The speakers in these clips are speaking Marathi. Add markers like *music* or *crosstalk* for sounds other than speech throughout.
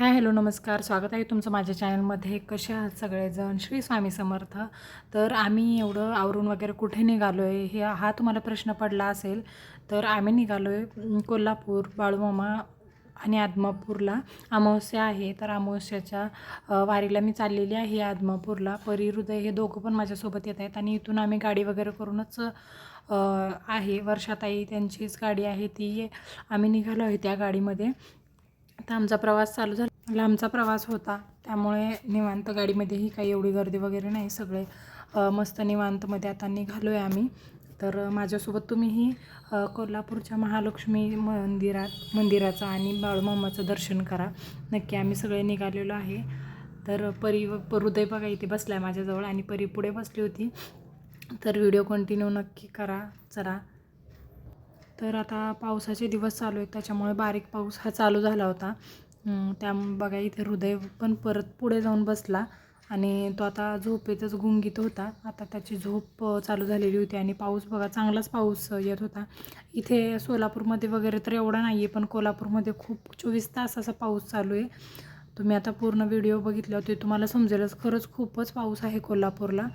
हाय हॅलो नमस्कार. स्वागत आहे तुमचं माझ्या चॅनलमध्ये. कसे आहात सगळेजण? श्री स्वामी समर्थ. तर आम्ही एवढं आवरून वगैरे कुठे निघालो आहे हे हा तुम्हाला प्रश्न पडला असेल तर आम्ही निघालो आहे कोल्हापूर बाळूमामा आणि आदमापूरला. अमावस्या आहे तर अमावस्याच्या वारीला मी चाललेली आहे आदमापूरला. परिहृदय हे दोघं पण माझ्यासोबत येत आहेत आणि इथून आम्ही गाडी वगैरे करूनच आहे. वर्षाताई त्यांचीच गाडी आहे ती आम्ही निघालो आहे त्या गाडीमध्ये. तर आमचा प्रवास चालू झाला. लांबचा प्रवास होता. त्यामुळे निवांत गाडीमध्येही काही एवढी गर्दी वगैरे नाही. सगळे मस्त निवांतमध्ये आता निघालो आहे आम्ही. तर माझ्यासोबत तुम्हीही कोल्हापूरच्या महालक्ष्मी मंदिरात मंदिराचं आणि बाळूमामाचं दर्शन करा. नक्की आम्ही सगळे निघालेलो आहे. तर परी व हृदय बघा इथे बसला आहे माझ्याजवळ आणि परी पुढे बसली होती. तर व्हिडिओ कंटिन्यू नक्की करा चला तर आता पावसाचे दिवस चालू आहेत. त्याच्यामुळे बारीक पाऊस हा चालू झाला होता. त्या बघा इथे हृदय पण परत पुढे जाऊन बसला आणि तो आता झोपेतच गुंगीत होता. आता त्याची झोप चालू झालेली होती आणि पाऊस बघा चांगलाच पाऊस येत होता. इथे सोलापूरमध्ये वगैरे तर एवढा नाही आहे पण कोल्हापूरमध्ये खूप चोवीस तास असा पाऊस चालू आहे. तुम्ही आता पूर्ण व्हिडिओ बघितले होते तुम्हाला समजेलच. खरंच खूपच पाऊस आहे कोल्हापूरला.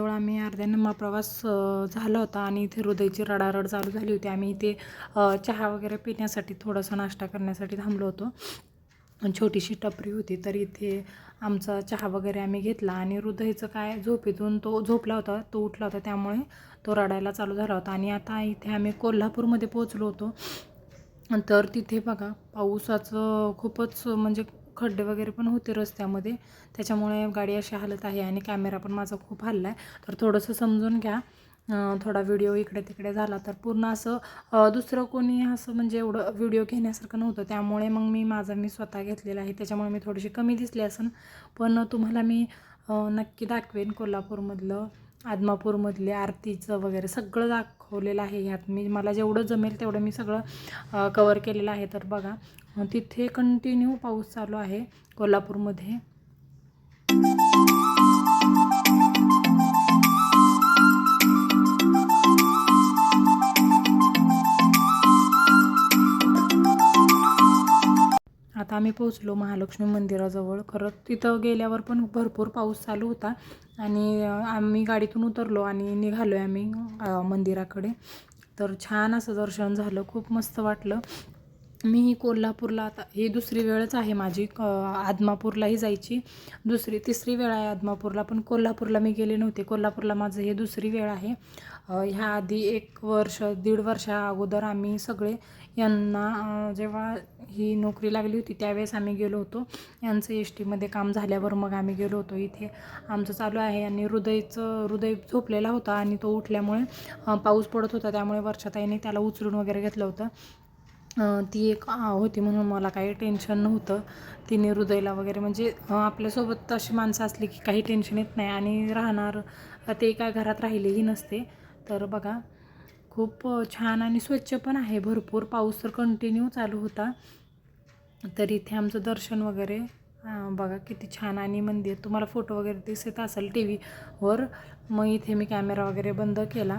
आता जवळजवळ आम्ही अर्ध्या निम्मा प्रवास झाला होता आणि इथे हृदयची रडारड चालू झाली होती. आम्ही इथे चहा वगैरे पिण्यासाठी थोडासा नाश्ता करण्यासाठी थांबलो होतो. आणि छोटीशी टपरी होती तर इथे आमचा चहा वगैरे आम्ही घेतला आणि हृदयचं काय झोपेतून तो झोपला होता तो उठला होता. त्यामुळे तो रडायला चालू झाला होता. आणि आता इथे आम्ही कोल्हापूरमध्ये पोचलो होतो. तर तिथे बघा पावसाचं खूपच म्हणजे खड्डे वगैरे पण होते रस्त्यामध्ये. त्याच्यामुळे गाडी अशी हालत आहे आणि कॅमेरा पण माझा खूप हल्ला आहे तर थोडंसं समजून घ्या. थोडा व्हिडिओ इकडे तिकडे झाला तर पूर्ण असं दुसरं कोणी असं म्हणजे एवढं व्हिडिओ घेण्यासारखं नव्हतं. त्यामुळे मग मी माझा मी स्वतः घेतलेला आहे. त्याच्यामुळे मी थोडीशी कमी दिसली असन. पण तुम्हाला मी नक्की दाखवेन कोल्हापूरमधलं आदमापूरमधले आरतीचं वगैरे सगळं दाखवलेलं आहे ह्यात. मी मला जेवढं जमेल तेवढं मी सगळं कवर केलेलं आहे. तर बघा तिथे कंटिन्यू पाऊस चालू आहे कोल्हापूरमध्ये. आता आम्ही पोहोचलो महालक्ष्मी मंदिराजवळ. खरं तिथं गेल्यावर पण भरपूर पाऊस चालू होता आणि आम्ही गाडीतून उतरलो आणि निघालो आहे आम्ही मंदिराकडे. तर छान असं दर्शन झालं खूप मस्त वाटलं. मी ही कोल्हापूरला आता ही दुसरी वेळच आहे माझी क आदमापूरलाही जायची. दुसरी तिसरी वेळ आहे आदमापूरला पण कोल्हापूरला मी गेले नव्हते. कोल्हापूरला माझं हे दुसरी वेळ आहे. ह्या आधी एक वर्ष दीड वर्षा अगोदर आम्ही सगळे यांना जेव्हा ही नोकरी लागली होती त्यावेळेस आम्ही गेलो होतो. यांचं एस टीमध्ये काम झाल्यावर मग आम्ही गेलो होतो. इथे आमचं चालू आहे आणि हृदयचं हृदय झोपलेला होता आणि तो उठल्यामुळे पाऊस पडत होता. त्यामुळे वर्षाताईने त्याला उचलून वगैरे घेतलं होतं. ती एक होती म्हणून मला काही टेन्शन नव्हतं. तिने हृदयला वगैरे म्हणजे आपल्यासोबत अशी माणसं असली की काही टेन्शन येत नाही आणि राहणार ते काय घरात राहिलेही नसते. तर बघा खूप छान आणि स्वच्छ पण आहे. भरपूर पाऊस तर कंटिन्यू चालू होता. तर इथे आमचं दर्शन वगैरे बघा किती छान आणि मंदिर तुम्हाला फोटो वगैरे दिसत असेल टी व्हीवर मग इथे मी कॅमेरा वगैरे बंद केला.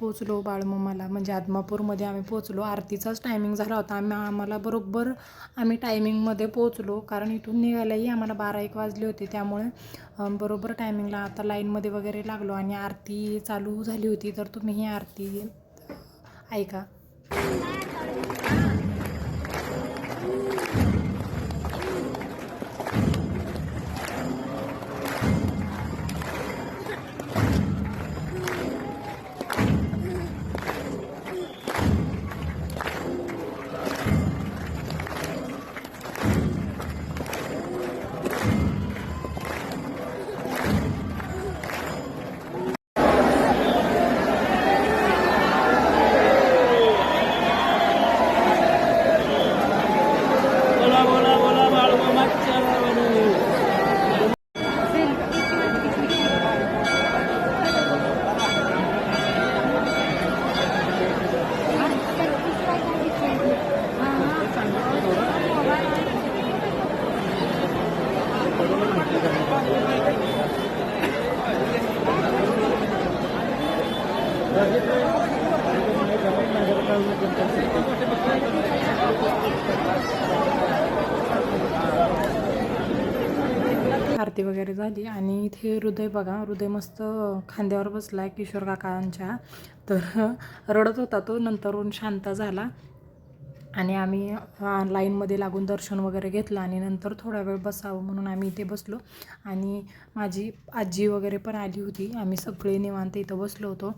पोचलो बाळमामाला. म्हणजे आदमापूरमध्ये आम्ही पोचलो आरतीचाच टायमिंग झाला होता. आम्ही आम्हाला बरोबर आम्ही टायमिंगमध्ये पोचलो कारण इथून निघायलाही आम्हाला बारा एक वाजले होते. त्यामुळे बरोबर टायमिंगला आता लाईनमध्ये वगैरे लागलो. आणि आरती चालू झाली होती. तर तुम्ही ही आरती ऐका. आरती वगैरे झाली आणि इथे हृदय बघा हृदय मस्त खांद्यावर बसला आहे किशोर काकांच्या. तर *laughs* रडत होता तो नंतरून शांत झाला. आणि आम्ही लाईनमध्ये लागून दर्शन वगैरे घेतलं आणि नंतर थोडा वेळ बसावं म्हणून आम्ही इथे बसलो. आणि माझी आजी वगैरे पण आली होती. आम्ही सगळे निवांत इथं बसलो होतो.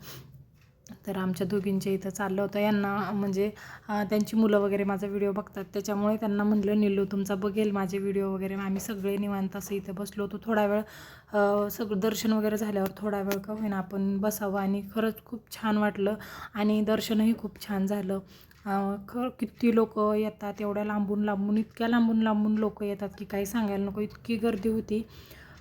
तर आमच्या दोघींच्या इथं चाललं होतं. यांना म्हणजे त्यांची मुलं वगैरे माझा व्हिडिओ बघतात. त्याच्यामुळे त्यांना म्हणलं निल्लू तुमचा बघेल माझे व्हिडिओ वगैरे. आम्ही सगळे निवांत असं इथं बसलो होतो. थोडा वेळ सगळं दर्शन वगैरे झाल्यावर थोडा वेळ का होईना आपण बसावं. आणि खरंच खूप छान वाटलं. आणि दर्शनही खूप छान झालं. ख किती लोक येतात एवढ्या लांबून लांबून इतक्या लांबून लांबून लोक येतात की काही सांगायला नको. इतकी गर्दी होती.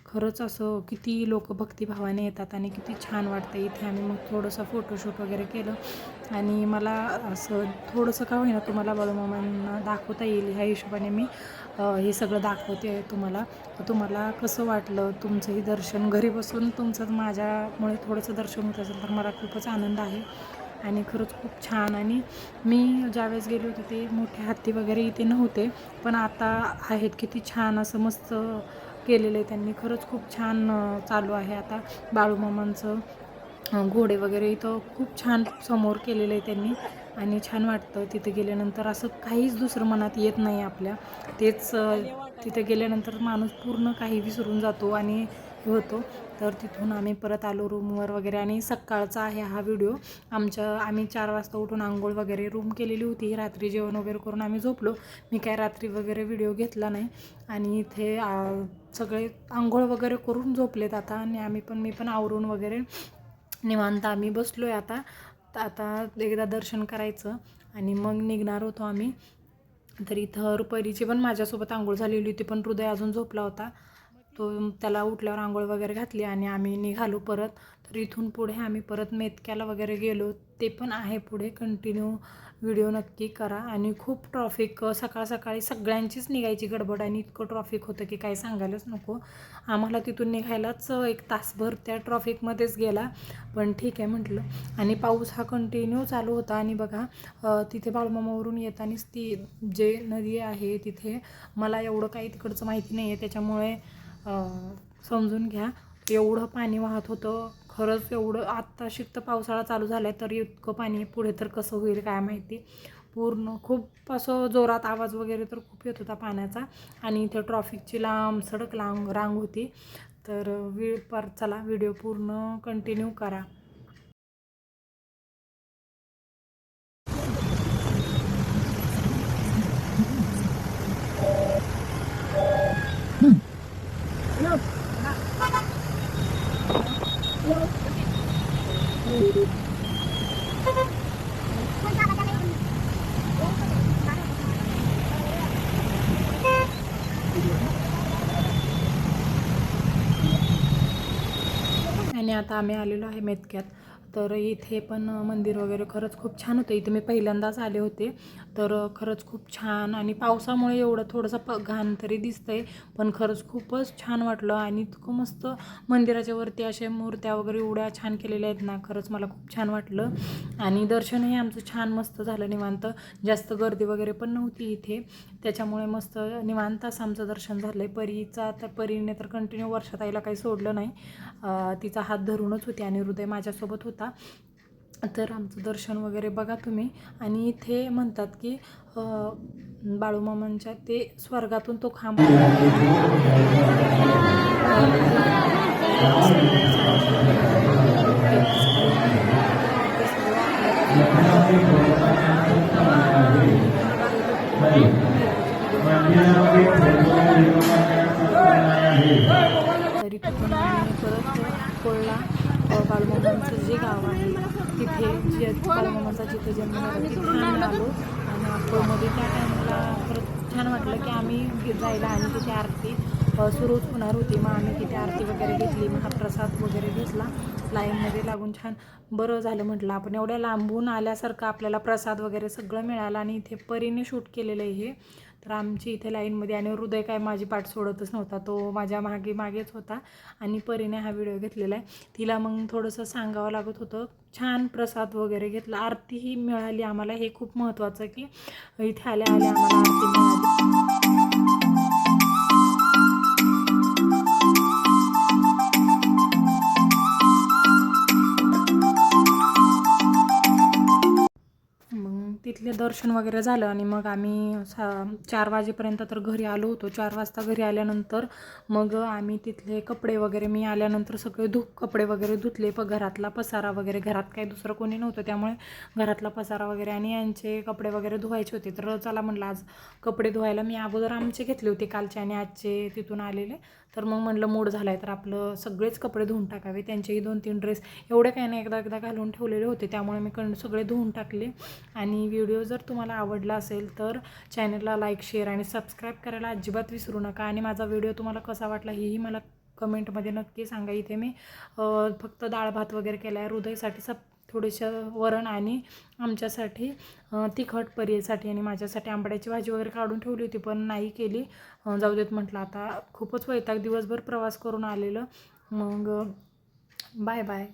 खरंच असं किती लोक भक्तिभावाने येतात आणि किती छान वाटतं. इथे आम्ही मग थोडंसं फोटोशूट वगैरे केलं. आणि मला असं थोडंसं का होईना तुम्हाला बाळूमामांना दाखवता येईल ह्या हिशोबाने मी हे सगळं दाखवते तुम्हाला. तुम्हाला कसं वाटलं तुमचंही दर्शन? घरी बसून तुमचं माझ्यामुळे थोडंसं दर्शन होत असेल तर मला खूपच आनंद आहे. आणि खरंच खूप छान. आणि मी ज्यावेळेस गेले होते ते मोठे हत्ती वगैरे इथे नव्हते पण आता आहेत. किती छान असं मस्त केलेलं आहे त्यांनी. खरंच खूप छान चालू आहे आता बाळूमामांचं घोडे वगैरे इथं खूप छान समोर केलेलं आहे त्यांनी. आणि छान वाटतं तिथे गेल्यानंतर. असं काहीच दुसरं मनात येत नाही आपल्या. तेच तिथं तिथे गेल्यानंतर माणूस पूर्ण काही विसरून जातो आणि होतो. तर तिथून आम्ही परत आलो रूमवर वगैरे आणि सकाळचा आहे हा व्हिडिओ. आमच्या आम्ही चार वाजता उठून आंघोळ वगैरे रूम केलेली होती. रात्री जेवण वगैरे करून आम्ही झोपलो. मी काय रात्री वगैरे व्हिडिओ घेतला नाही. आणि इथे सगळे आंघोळ वगैरे करून झोपलेत आता. आणि आम्ही पण मी पण आवरून वगैरे निवांत आम्ही बसलो आहे आता. आता एकदा दर्शन करायचं आणि मग निघणार होतो आम्ही. तर इथं रुपरीची पण माझ्यासोबत आंघोळ झालेली होती पण हृदय अजून झोपला होता. तो त्याला उठल्यावर आंघोळ वगैरे घातली आणि आम्ही निघालो परत. तर इथून पुढे आम्ही परत मेतक्याला वगैरे गेलो. ते पण आहे पुढे. कंटिन्यू व्हिडिओ नक्की करा. आणि खूप ट्रॉफिक सकाळ सकाळी सगळ्यांचीच निघायची गडबड आणि इतकं ट्रॉफिक होतं की काही सांगायलाच नको. आम्हाला तिथून निघायलाच एक तासभर त्या ट्रॉफिकमध्येच गेला. पण ठीक आहे म्हटलं. आणि पाऊस हा कंटिन्यू चालू होता. आणि बघा तिथे बाळमामावरून येतानाच ती जे नदी आहे तिथे मला एवढं काही तिकडचं माहिती नाही आहे त्याच्यामुळे समजून घ्या. एवढं पाणी वाहत होतं. खरंच एवढं आत्ता शिक्त पावसाळा चालू झाला आहे तर इतकं पाणी पुढे तर कसं होईल काय माहिती? पूर्ण खूप असं जोरात आवाज वगैरे तर खूप येत होता पाण्याचा. आणि इथे ट्रॉफिकची लांब सडक लांब रांग होती. तर वी पर चला व्हिडिओ पूर्ण कंटिन्यू करा. आणि आता आम्ही आलेलो आहे मेतक्यात तर इथे पण मंदिर वगैरे खरंच खूप छान होतं. इथे मी पहिल्यांदाच आले होते. तर खरंच खूप छान आणि पावसामुळे एवढं थोडंसं प घाण तरी दिसतं आहे पण खरंच खूपच छान वाटलं आणि इतकं मस्त मंदिराच्या वरती अशा मूर्त्या वगैरे एवढ्या छान केलेल्या आहेत ना खरंच मला खूप छान वाटलं. आणि दर्शनही आमचं छान मस्त झालं निवांत. जास्त गर्दी वगैरे पण नव्हती इथे. त्याच्यामुळे मस्त निवांत असं आमचं दर्शन झालं आहे परीचा तर परीने तर कंटिन्यू वर्षात आईला काही सोडलं नाही. तिचा हात धरूनच होती आणि हृदय माझ्यासोबत होतं. तर आमचं दर्शन वगैरे बघा तुम्ही. आणि इथे म्हणतात की बाळूमामांच्या ते स्वर्गातून तो खांब तिथे जे जिथे जन्म झाला तिथे आम्ही आलो. आणि अकोलमध्ये त्या टायमाला परत छान वाटलं की आम्ही जायला आणि तिथे आरती. सुरूच होणार होती मग आम्ही तिथे आरती वगैरे घेतली महाप्रसाद वगैरे घेतला. लाईनमध्ये लागून छान बरं झालं म्हटलं आपण. एवढ्या लांबून आल्यासारखं आपल्याला प्रसाद वगैरे सगळं मिळालं आणि इथे परीने शूट केलेलं आहे हे. तर आमची इथे लाईनमध्ये आणि हृदय काय माझी पाठ सोडतच नव्हता. तो माझ्या मागे मागेच होता आणि परीने हा व्हिडिओ घेतलेला आहे. तिला मग थोडंसं सांगावं लागत होतं. छान प्रसाद वगैरे घेतला. आरतीही मिळाली आम्हाला. हे खूप महत्त्वाचं की इथे आल्या आल्या आम्हाला आरती मिळाली. तिथले दर्शन वगैरे झालं आणि मग आम्ही सा चार वाजेपर्यंत तर घरी आलो होतो. चार वाजता घरी आल्यानंतर मग आम्ही तिथले कपडे वगैरे मी आल्यानंतर सगळे धु कपडे वगैरे धुतले. प घरातला पसारा वगैरे घरात काही दुसरं कोणी नव्हतं. त्यामुळे घरातला पसारा वगैरे आणि यांचे कपडे वगैरे धुवायचे होते. तर चला म्हटलं आज कपडे धुवायला मी अगोदर आमचे घेतले होते कालचे आणि आजचे तिथून आलेले. तर मग म्हणलं मूड झाला आहे तर आपलं सगळेच कपडे धुवून टाकावे. त्यांचेही दोन तीन ड्रेस एवढे काही नाही एकदा एकदा घालून ठेवलेले होते. त्यामुळे मी कण सगळे धुवून टाकले. आणि व्हिडिओ जर तुम्हाला आवडला असेल तर चॅनलला लाईक शेअर आणि सबस्क्राईब करायला अजिबात विसरू नका. आणि माझा व्हिडिओ तुम्हाला कसा वाटला हेही मला कमेंटमध्ये नक्की सांगा. इथे मी फक्त डाळ भात वगैरे केला आहे हृदयसाठी सब थोडेसं वरण आणि आमच्यासाठी तिखट परीसाठी आणि माझ्यासाठी आंबड्याची भाजी वगैरे काढून ठेवली होती पण नाही केली. जाऊ देत म्हटलं आता खूपच वैताग दिवसभर प्रवास करून आलेलं. मग बाय बाय